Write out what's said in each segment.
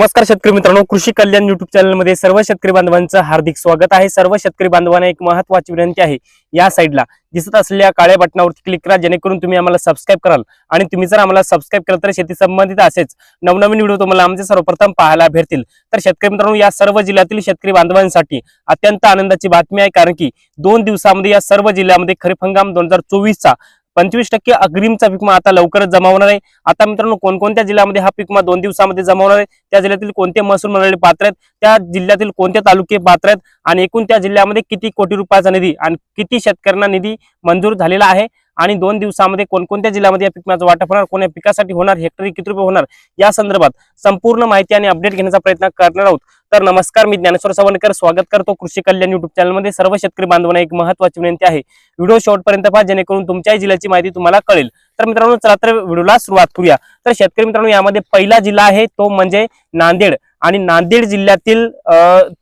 नमस्कार शेतकरी मित्रांनो कृषी कल्याण युट्यूब चॅनलमध्ये सर्व शेतकरी बांधवांचं हार्दिक स्वागत आहे. सर्व शेतकरी बांधवांना एक महत्वाची विनंती आहे या साईडला दिसत असलेल्या काळ्या बटनावरती क्लिक करा जेणेकरून तुम्ही आम्हाला सबस्क्राईब कराल. आणि तुम्ही जर आम्हाला सबस्क्राईब केलं तर शेती संबंधित असेच नवनवीन व्हिडिओ तुम्हाला आमचे सर्वप्रथम पाहायला भेटतील. तर शेतकरी मित्रांनो या सर्व जिल्ह्यातील शेतकरी बांधवांसाठी अत्यंत आनंदाची बातमी आहे कारण की दोन दिवसामध्ये या सर्व जिल्ह्यामध्ये खरीप हंगाम दोन हजार चोवीसचा पंचवीस टक्के अग्रिमचा पिकमा आता लवकरच जमा होणार आहे. आता मित्रांनो कोणकोणत्या जिल्ह्यामध्ये हा पिकमा दोन दिवसामध्ये जमा होणार आहे? त्या जिल्ह्यातील कोणते महसूल मंडळी पात्र आहेत? त्या जिल्ह्यातील कोणते तालुके पात्र आहेत? आणि एकूण त्या जिल्ह्यामध्ये किती कोटी रुपयाचा निधी आणि किती शेतकऱ्यांना निधी मंजूर झालेला आहे? आणि दोन दिवसामध्ये कोणकोणत्या जिल्ह्यामध्ये या पिकाचं वाटप होणार कोण्या पिकासाठी होणार हेक्टरी किती रुपये होणार या संदर्भात संपूर्ण माहिती आणि अपडेट घेण्याचा प्रयत्न करणार आहोत. तर नमस्कार मी ज्ञानेश्वर सावंतकर स्वागत करतो कृषी कल्याण युट्यूब चॅनलमध्ये सर्व शेतकरी बांधवांना एक महत्वाची विनंती आहे. व्हिडिओ शेवटपर्यंत पहा जेणेकरून तुमच्याही जिल्ह्याची माहिती तुम्हाला कळेल. तर मित्रांनो चला तर व्हिडिओला सुरुवात करूया. तर शेतकरी मित्रांनो यामध्ये पहिला जिल्हा आहे तो म्हणजे नांदेड. आणि नांदेड जिल्ह्यातील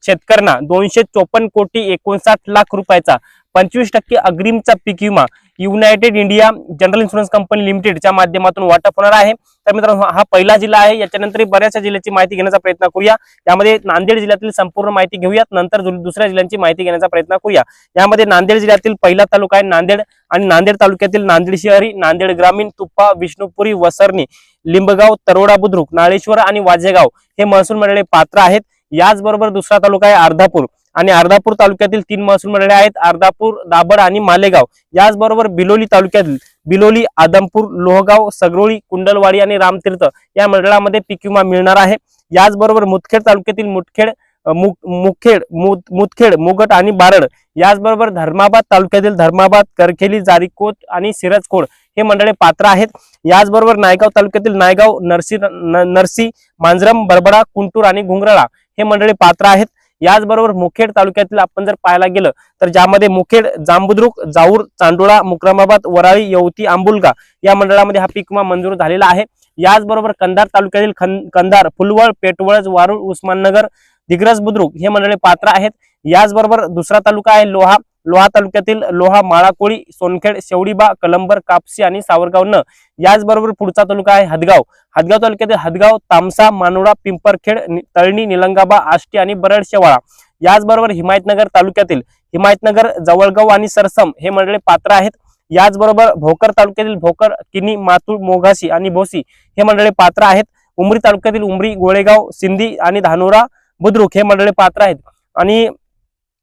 शेतकऱ्यांना दोनशे चोपन्न कोटी एकोणसाठ लाख रुपयाचा पंचवीस टक्के अग्रिमचा पीक विमा United India general insurance company लिमिटेडच्या माध्यमातून वाटप होणार आहे. तर मित्रांनो हा पहिला जिल्हा आहे. याच्यानंतर बऱ्याचशा जिल्ह्याची माहिती घेण्याचा प्रयत्न करूया. यामध्ये नांदेड जिल्ह्यातील संपूर्ण माहिती घेऊयात. नंतर दुसऱ्या जिल्ह्यांची माहिती घेण्याचा प्रयत्न करूया. यामध्ये नांदेड जिल्ह्यातील पहिला तालुका आहे नांदेड आणि नांदेड तालुक्यातील नांदेड शहरी नांदेड ग्रामीण तुप्पा विष्णुपुरी वसरणी लिंबगाव तरोडा बुद्रुक नाळेश्वर आणि वाजेगाव हे महसूल मंडळे पात्र आहेत. याचबरोबर दुसरा तालुका आहे अर्धापूर. आणि अर्धापूर तालुक्यातील तीन महसूल मंडळे आहेत अर्धापूर दाबड आणि मालेगाव. याचबरोबर बिलोली तालुक्यातील बिलोली आदमपूर लोहगाव सगरोळी कुंडलवाडी आणि रामतीर्थ या मंडळामध्ये पीक विमा मिळणार आहे. याचबरोबर मुदखेड तालुक्यातील मुदखेड मुखेड मुद- मुदखेड मुगट आणि बारड याचबरोबर धर्माबाद तालुक्यातील धर्माबाद करखेली जारीकोट आणि सिरजखोड हे मंडळे पात्र आहेत. याचबरोबर नायगाव तालुक्यातील नायगाव नरसी न- नरसी मांजरम बरबडा कुंटूर आणि घुंगराळा हे मंडळे पात्र आहेत. याचबरोबर मुखेड तालुक्यातील आपण जर पाहायला गेलं तर ज्यामध्ये मुखेड जांबुद्रुक जाऊर चांडोळा मुक्रमाबाद वराळी यवती आंबुलगा या मंडळामध्ये हा पीक विमा मंजूर झालेला आहे. याचबरोबर कंधार तालुक्यातील कंधार फुलवळ पेटवळज वारुळ उस्माननगर दिग्रज बुद्रुक हे मंडळे पात्र आहेत. याचबरोबर दुसरा तालुका आहे लोहा. लोहा तालुक्यातील लोहा माळाकोळी सोनखेड शेवडीबा कलंबर कापसी आणि सावरगाव न. याचबरोबर पुढचा तालुका आहे हदगाव. हदगाव तालुक्यातील हदगाव तामसा मानोडा पिंपरखेड तळणी निलंगाबा आष्टी आणि बरड शेवाळा याचबरोबर हिमायतनगर तालुक्यातील हिमायतनगर जवळगाव आणि सरसम हे मंडळे पात्र आहेत. याचबरोबर भोकर तालुक्यातील भोकर किनी मातूळ मोघाशी आणि भोसी हे मंडळे पात्र आहेत. उमरी तालुक्यातील उमरी गोळेगाव सिंधी आणि धानोरा बुद्रुक हे मंडळे पात्र आहेत. आणि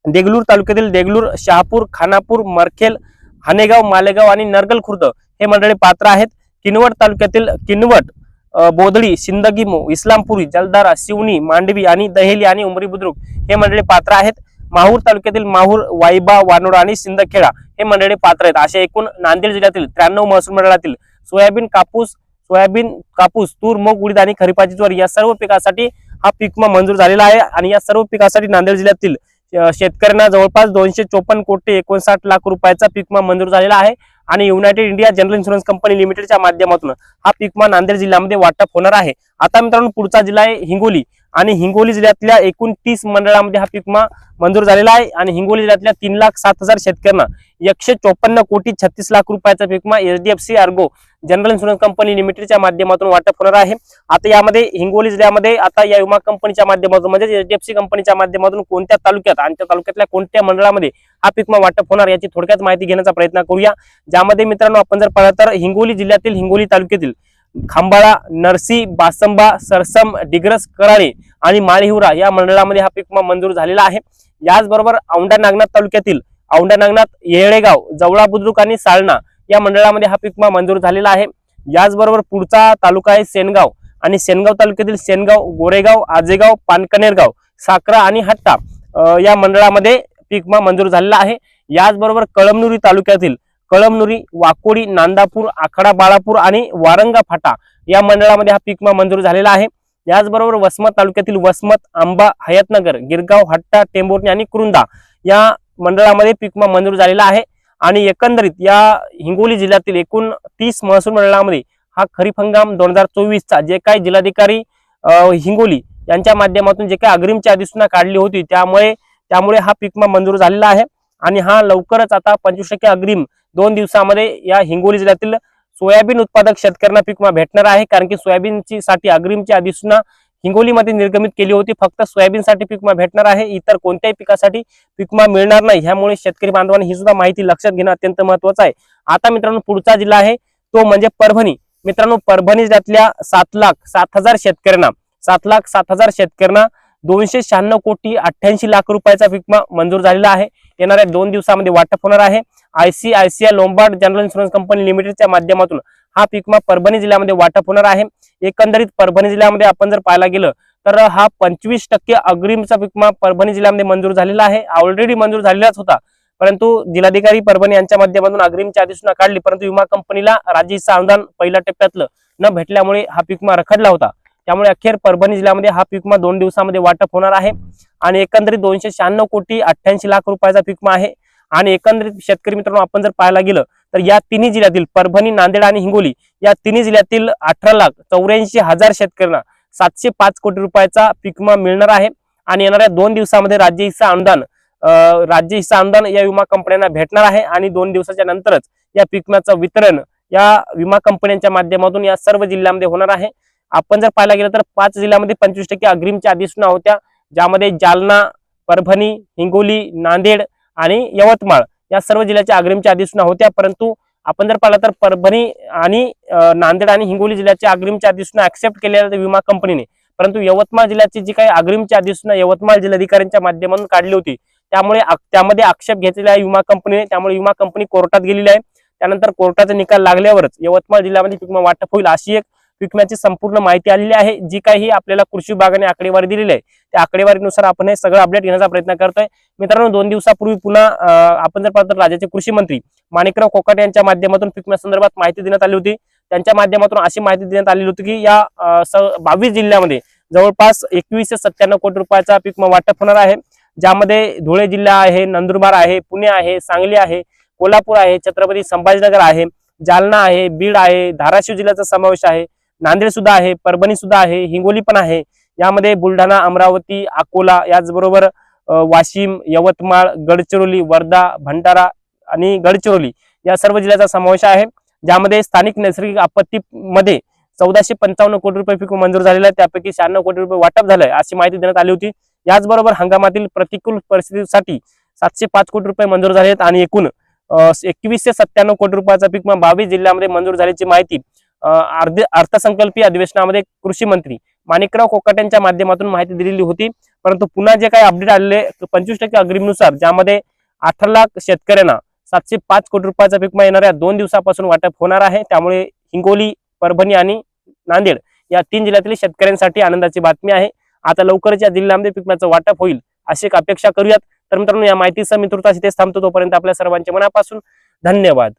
देगलूर तालुक्यातील देगलूर शहापूर खानापूर मरखेल हानेगाव मालेगाव आणि नरगल खुर्द हे मंडळी पात्र आहेत. किनवट तालुक्यातील किनवट अ, बोदळी सिंदगी इस्लामपुरी जलदारा शिवणी मांडवी आणि दहेली आणि उमरी बुद्रुक हे मंडळी पात्र आहेत. माहूर तालुक्यातील माहूर वाईबा वानोडा आणि सिंदखेडा हे मंडळी पात्र आहेत. अशा एकूण नांदेड जिल्ह्यातील त्र्याण्णव महसूल मंडळातील सोयाबीन कापूस सोयाबीन कापूस तूर मूग उडीद आणि खरीपाची ज्वारी या सर्व पिकासाठी हा पीक विमा मंजूर झालेला आहे आणि या सर्व पिकासाठी नांदेड जिल्ह्यातील शेतकऱ्यांना जवळपास दोनशे चोपन्न कोटी एकोणसाठ लाख रुपयाचा पीक विमा मंजूर झालेला आहे आणि United India general insurance company लिमिटेडच्या माध्यमातून हा पीकमा नांदेड जिल्ह्यामध्ये वाटप होणार आहे. आता मित्रांनो पुढचा जिल्हा आहे हिंगोली. आणि हिंगोली जिल्ह्यातल्या एकूण तीस मंडळामध्ये हा पीक विमा मंजूर झालेला आहे. आणि हिंगोली जिल्ह्यातल्या तीन लाख सात हजार शेतकऱ्यांना एकशे चोपन्न कोटी छत्तीस लाख रुपयाचा पीक विमा HDFC Ergo general insurance company लिमिटेडच्या माध्यमातून वाटप होणार आहे. आता यामध्ये हिंगोली जिल्ह्यामध्ये आता या विमा कंपनीच्या माध्यमातून म्हणजे एचडीएफसी कंपनीच्या माध्यमातून कोणत्या तालुक्यात आणि त्या तालुक्यातल्या कोणत्या मंडळामध्ये हा पीक विमा वाटप होणार याची थोडक्यात माहिती घेण्याचा प्रयत्न करूया. ज्यामध्ये मित्रांनो आपण जर पाहिलं तर हिंगोली जिल्ह्यातील हिंगोली तालुक्यातील खांबाळा नरसी बासंबा सरसम डिग्रस कराळे आणि माळीहुरा या मंडळामध्ये हा पीक विमा मंजूर झालेला आहे. याचबरोबर औंढा नागनाथ तालुक्यातील औंढा नागनाथ येळेगाव जवळा बुद्रुक आणि साळणा या मंडळामध्ये हा पीक विमा मंजूर झालेला आहे. याचबरोबर पुढचा तालुका आहे सेनगाव आणि सेनगाव तालुक्यातील सेनगाव गोरेगाव आजेगाव पानकनेरगाव साकरा आणि हट्टा या मंडळामध्ये पीक विमा मंजूर झालेला आहे. याचबरोबर कळमनुरी तालुक्यातील कळमनुरी वाकोडी नांदापूर आखाडा बाळापूर आणि वारंगा फाटा या मंडळामध्ये हा पीक विमा मंजूर झालेला आहे. याचबरोबर वसमत तालुक्यातील वसमत आंबा हयातनगर गिरगाव हट्टा टेंबोर्णी आणि कुरुंदा या मंडळामध्ये पीक विमा मंजूर झालेला आहे. आणि एकंदरीत या हिंगोली जिल्ह्यातील एकूण तीस महसूल मंडळामध्ये हा खरीप हंगाम दोन हजार चोवीसचा जे काही जिल्हाधिकारी हिंगोली यांच्या माध्यमातून जे काही अग्रिमची अधिसूचना काढली होती त्यामुळे त्यामुळे हा पीक विमा मंजूर झालेला आहे. आणि हा लवकरच आता पंचवीस टक्के अग्रिम दोन दिवसामध्ये या हिंगोली जिल्ह्यातील सोयाबीन उत्पादक शेतकऱ्यांना पीक विमा भेटणार आहे. कारण की सोयाबीनची साठी अग्रिमची अधिसूचना हिंगोलीमध्ये निर्गमित केली होती. फक्त सोयाबीनसाठी पीक विमा भेटणार आहे. इतर कोणत्याही पिकासाठी पीक विमा मिळणार नाही. ह्यामुळे शेतकरी बांधवांनी ही सुद्धा माहिती लक्षात घेणं अत्यंत महत्वाचं आहे. आता मित्रांनो पुढचा जिल्हा आहे. तो म्हणजे परभणी. मित्रांनो परभणी जिल्ह्यातल्या सात लाख सात हजार शेतकऱ्यांना सात लाख सात हजार शेतकऱ्यांना दोनशे शहाण्णव कोटी अठ्ठ्याऐंशी लाख रुपयाचा पीक विमा मंजूर झालेला आहे. येणाऱ्या दोन दिवसामध्ये वाटप होणार आहे. ICICI Lombard general insurance company लिमिटेडच्या माध्यमातून हा पिकमा परभणी जिल्ह्यामध्ये वाटप होणार आहे. एकंदरीत परभणी जिल्ह्यामध्ये आपण जर पाहायला गेलं तर हा पंचवीस टक्के अग्रिमचा पिकमा परभणी जिल्ह्यामध्ये मंजूर झालेला आहे. ऑलरेडी मंजूर झालेलाच होता. परंतु जिल्हाधिकारी परभणी यांच्या माध्यमातून अग्रिमची अधिसूचना काढली परंतु विमा कंपनीला राज्याचं अनुदान पहिल्या टप्प्यातलं न भेटल्यामुळे हा पीक विमा रखडला होता. त्यामुळे अखेर परभणी जिल्ह्यामध्ये हा पीकमा दोन दिवसामध्ये वाटप होणार आहे. आणि एकंदरीत दोनशे शहाण्णव कोटी अठ्ठ्याऐंशी लाख रुपयाचा पीकमा आहे. आणि एकंदरीत शेतकरी मित्रांनो आपण जर पाहायला गेलं तर या तिन्ही जिल्ह्यातील परभणी नांदेड आणि हिंगोली या तिन्ही जिल्ह्यातील अठरा लाख चौऱ्याऐंशी हजार शेतकऱ्यांना सातशे पाच कोटी रुपयाचा पीक विमा मिळणार आहे. आणि येणाऱ्या दोन दिवसामध्ये राज्य हिस्सा अनुदान राज्य हिस्सा अनुदान या विमा कंपन्यांना भेटणार आहे. आणि दोन दिवसाच्या नंतरच या पीक विम्याचं वितरण या विमा कंपन्यांच्या माध्यमातून या सर्व जिल्ह्यामध्ये होणार आहे. आपण जर पाहायला गेलं तर पाच जिल्ह्यामध्ये पंचवीस टक्के अग्रिमच्या अधिसूचना होत्या ज्यामध्ये जालना परभणी हिंगोली नांदेड आणि यवतमाळ या सर्व जिल्ह्याच्या अग्रिमच्या अधिसूचना होत्या परंतु आपण जर पाहिलं तर परभणी आणि नांदेड आणि हिंगोली जिल्ह्याच्या अग्रिमच्या अधिसूचना ऍक्सेप्ट केलेल्या विमा कंपनीने परंतु यवतमाळ जिल्ह्याची जी काही अग्रिमची अधिसूचना यवतमाळ जिल्हाधिकाऱ्यांच्या माध्यमातून काढली होती त्यामुळे त्यामध्ये आक्षेप घेतलेला आहे विमा कंपनीने. त्यामुळे विमा कंपनी कोर्टात गेलेली आहे. त्यानंतर कोर्टाचा निकाल लागल्यावरच यवतमाळ जिल्ह्यामध्ये पिकमा वाटप होईल अशी एक पीक विम्याची संपूर्ण माहिती आलेली आहे. जी काही आपल्याला कृषी विभागाने आकडेवारी दिलेली आहे त्या आकडेवारीनुसार आपण हे सगळं अपडेट घेण्याचा प्रयत्न करतोय. मित्रांनो दोन दिवसापूर्वी पुन्हा आपण जर पाहतो राज्याचे कृषी मंत्री माणिकराव कोकाटे यांच्या माध्यमातून पीक विम्यासंदर्भात माहिती देण्यात आली होती. त्यांच्या माध्यमातून अशी माहिती देण्यात आलेली होती की या बावीस जिल्ह्यामध्ये जवळपास एकवीसशे सत्त्याण्णव कोटी रुपयाचा पीक वाटप होणार आहे. ज्यामध्ये धुळे जिल्हा आहे नंदुरबार आहे पुणे आहे सांगली आहे कोल्हापूर आहे छत्रपती संभाजीनगर आहे जालना आहे बीड आहे धाराशिव जिल्ह्याचा समावेश आहे. नांदेड सुद्धा आहे परभणी सुद्धा आहे हिंगोली पण आहे. यामध्ये बुलढाणा अमरावती अकोला याचबरोबर अं, वाशिम यवतमाळ गडचिरोली वर्धा भंडारा आणि गडचिरोली या सर्व जिल्ह्याचा समावेश आहे. ज्यामध्ये स्थानिक नैसर्गिक आपत्तीमध्ये चौदाशे पंचावन्न कोटी रुपये पीक मंजूर झालेला आहे. त्यापैकी शहाण्णव कोटी रुपये वाटप झालंय अशी माहिती देण्यात आली होती. याचबरोबर हंगामातील प्रतिकूल परिस्थितीसाठी सातशे पाच कोटी रुपये मंजूर झाले आहेत आणि एकूण अं, एकवीसशे सत्त्याण्णव कोटी रुपयाचा पीक बावीस जिल्ह्यामध्ये मंजूर झाल्याची माहिती अर्ध अर्थसंकल्पीय अधिवेशनामध्ये कृषी मंत्री माणिकराव कोकाट यांच्या माध्यमातून माहिती दिलेली होती. परंतु पुन्हा जे काही अपडेट आलेले पंचवीस टक्के अग्रिमनुसार ज्यामध्ये अठरा लाख शेतकऱ्यांना सातशे पाच कोटी रुपयाचा पीक येणाऱ्या दोन दिवसापासून वाटप होणार आहे. त्यामुळे हिंगोली परभणी आणि नांदेड या तीन जिल्ह्यातील शेतकऱ्यांसाठी आनंदाची बातमी आहे. आता लवकरच या जिल्ह्यामध्ये पीक वाटप होईल अशी एक अपेक्षा करूयात. तर मित्रांनो या माहितीसह मी तेच थांबतो. तोपर्यंत आपल्या सर्वांच्या मनापासून धन्यवाद.